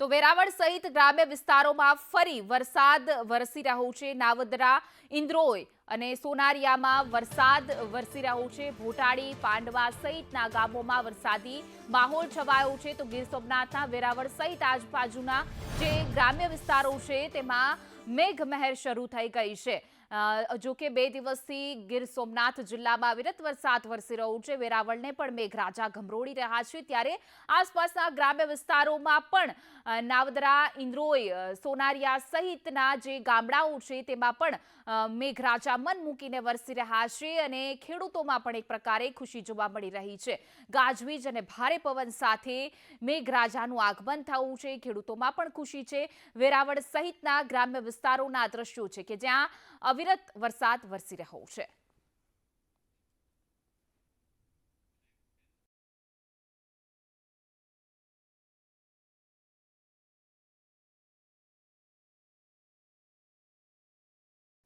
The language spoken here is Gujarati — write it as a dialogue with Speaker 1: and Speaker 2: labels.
Speaker 1: તો વેરાવળ સહિત ગ્રામ્ય વિસ્તારોમાં ફરી વરસાદ વરસી રહ્યો છે. નાવદરા, ઇન્દ્રોય અને સોનારિયામાં વરસાદ વરસી રહ્યો છે. ભોટાડી, પાંડવા સહિતના ગામોમાં વરસાદી માહોલ છવાયો છે. તો ગીર સોમનાથના વેરાવળ સહિત આજુબાજુના જે ગ્રામ્ય વિસ્તારો છે, તેમાં મેઘમહેર શરૂ થઈ ગઈ છે. જો કે બે દિવસથી ગીર સોમનાથ જિલ્લામાં અવિરત વરસાદ વરસી રહ્યો છે. વેરાવળને પણ મેઘરાજા ગમરોળી રહ્યા છે. ત્યારે આસપાસના ગ્રામ્ય વિસ્તારોમાં પણ નાવદરા, ઇન્દ્રોય સોનારિયા સહિતના જે ગામડાઓ છે તેમાં પણ મેઘરાજા મન મૂકીને વરસી રહ્યા છે અને ખેડૂતોમાં પણ એક પ્રકારે ખુશી જોવા મળી રહી છે. ગાજવીજ અને ભારે પવન સાથે મેઘરાજાનું આગમન થયું છે. ખેડૂતોમાં પણ ખુશી છે. વેરાવળ સહિતના ગ્રામ્ય વિસ્તારોના દ્રશ્યો છે કે જ્યાં અવિરત વરસાદ વરસી રહ્યો છે.